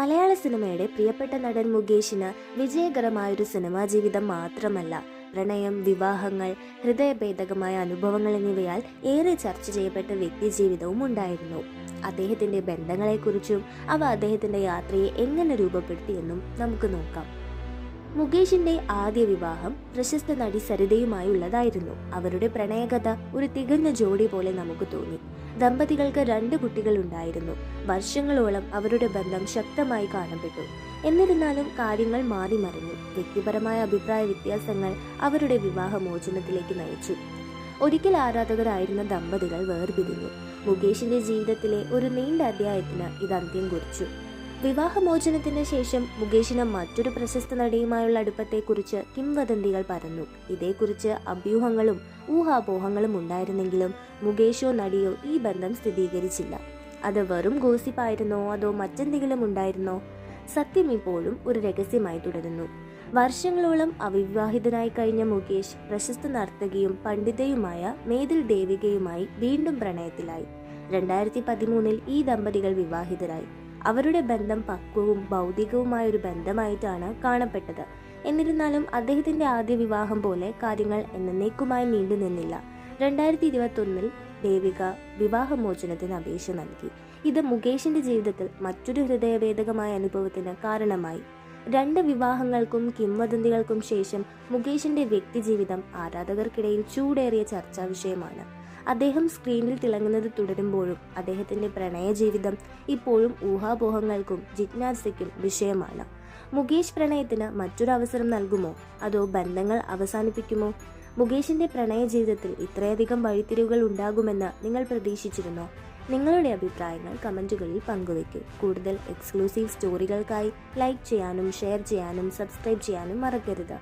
മലയാള സിനിമയുടെ പ്രിയപ്പെട്ട നടൻ മുകേഷിന് വിജയകരമായൊരു സിനിമാ ജീവിതം മാത്രമല്ല. പ്രണയം വിവാഹങ്ങൾ ഹൃദയഭേദകമായ അനുഭവങ്ങൾ എന്നിവയാൽ ഏറെ ചർച്ച ചെയ്യപ്പെട്ട വ്യക്തി ജീവിതവും ഉണ്ടായിരുന്നു. അദ്ദേഹത്തിന്റെ ബന്ധങ്ങളെക്കുറിച്ചും അവ അദ്ദേഹത്തിന്റെ യാത്രയെ എങ്ങനെ രൂപപ്പെടുത്തിയെന്നും നമുക്ക് നോക്കാം. മുകേഷിന്റെ ആദ്യ വിവാഹം പ്രശസ്ത നടി സരിതയുമായുള്ളതായിരുന്നു. അവരുടെ പ്രണയകഥ ഒരു തികഞ്ഞ ജോഡി പോലെ നമുക്ക് തോന്നി. ദമ്പതികൾക്ക് രണ്ട് കുട്ടികൾ ഉണ്ടായിരുന്നു വർഷങ്ങളോളം അവരുടെ ബന്ധം ശക്തമായി കാണപ്പെട്ടു. എന്നിരുന്നാലും കാര്യങ്ങൾ മാറി മറിഞ്ഞു. വ്യക്തിപരമായ അഭിപ്രായ വ്യത്യാസങ്ങൾ അവരുടെ വിവാഹമോചനത്തിലേക്ക് നയിച്ചു. ഒരിക്കൽ ആരാധകരായിരുന്ന ദമ്പതികൾ വേർപിരിഞ്ഞു. മുകേഷിന്റെ ജീവിതത്തിലെ ഒരു നീണ്ട അധ്യായത്തിന് ഇത് അന്ത്യം കുറിച്ചു. വിവാഹമോചനത്തിന് ശേഷം മുകേഷിന് മറ്റൊരു പ്രശസ്ത നടിയുമായുള്ള അടുപ്പത്തെക്കുറിച്ച് കിംവദന്തികൾ പരന്നു. ഇതേക്കുറിച്ച് അഭ്യൂഹങ്ങളും ഊഹാപോഹങ്ങളും ഉണ്ടായിരുന്നെങ്കിലും മുകേഷോ നടിയോ ഈ ബന്ധം സ്ഥിരീകരിച്ചില്ല. അത് വെറും ഗോസിപ്പായിരുന്നോ അതോ മറ്റെന്തെങ്കിലും ഉണ്ടായിരുന്നോ? സത്യം ഇപ്പോഴും ഒരു രഹസ്യമായി തുടരുന്നു. വർഷങ്ങളോളം അവിവാഹിതനായി കഴിഞ്ഞ മുകേഷ് പ്രശസ്ത നർത്തകിയും പണ്ഡിതയുമായ മേതിൽ ദേവികയുമായി വീണ്ടും പ്രണയത്തിലായി. രണ്ടായിരത്തി പതിമൂന്നിൽ ഈ ദമ്പതികൾ വിവാഹിതരായി. അവരുടെ ബന്ധം പക്വവും ഭൗതികവുമായ ഒരു ബന്ധമായിട്ടാണ് കാണപ്പെട്ടത്. എന്നിരുന്നാലും അദ്ദേഹത്തിന്റെ ആദ്യ വിവാഹം പോലെ കാര്യങ്ങൾ എന്നേക്കുമായി നീണ്ടു നിന്നില്ല. രണ്ടായിരത്തി ഇരുപത്തൊന്നിൽ ദേവിക വിവാഹമോചനത്തിന് അപേക്ഷ നൽകി. ഇത് മുകേഷിന്റെ ജീവിതത്തിൽ മറ്റൊരു ഹൃദയഭേദകമായ അനുഭവത്തിന് കാരണമായി. രണ്ട് വിവാഹങ്ങൾക്കും കിംവദന്തികൾക്കും ശേഷം മുകേഷിന്റെ വ്യക്തിജീവിതം ആരാധകർക്കിടയിൽ ചൂടേറിയ ചർച്ചാ വിഷയമാണ് അദ്ദേഹം സ്ക്രീനിൽ തിളങ്ങുന്നത് തുടരുമ്പോഴും അദ്ദേഹത്തിന്റെ പ്രണയ ജീവിതം ഇപ്പോഴും ഊഹാപോഹങ്ങൾക്കും ജിജ്ഞാസയ്ക്കും വിഷയമാണ്. മുകേഷ് പ്രണയത്തിന് മറ്റൊരു അവസരം നൽകുമോ? അതോ ബന്ധങ്ങൾ അവസാനിപ്പിക്കുമോ? മുകേഷിന്റെ പ്രണയ ജീവിതത്തിൽ ഇത്രയധികം വഴിത്തിരിവുകൾ ഉണ്ടാകുമെന്ന് നിങ്ങൾ പ്രതീക്ഷിച്ചിരുന്നോ? നിങ്ങളുടെ അഭിപ്രായങ്ങൾ കമന്റുകളിൽ പങ്കുവയ്ക്കൂ. കൂടുതൽ എക്സ്ക്ലൂസീവ് സ്റ്റോറികൾക്കായി ലൈക്ക് ചെയ്യാനും ഷെയർ ചെയ്യാനും സബ്സ്ക്രൈബ് ചെയ്യാനും മറക്കരുത്.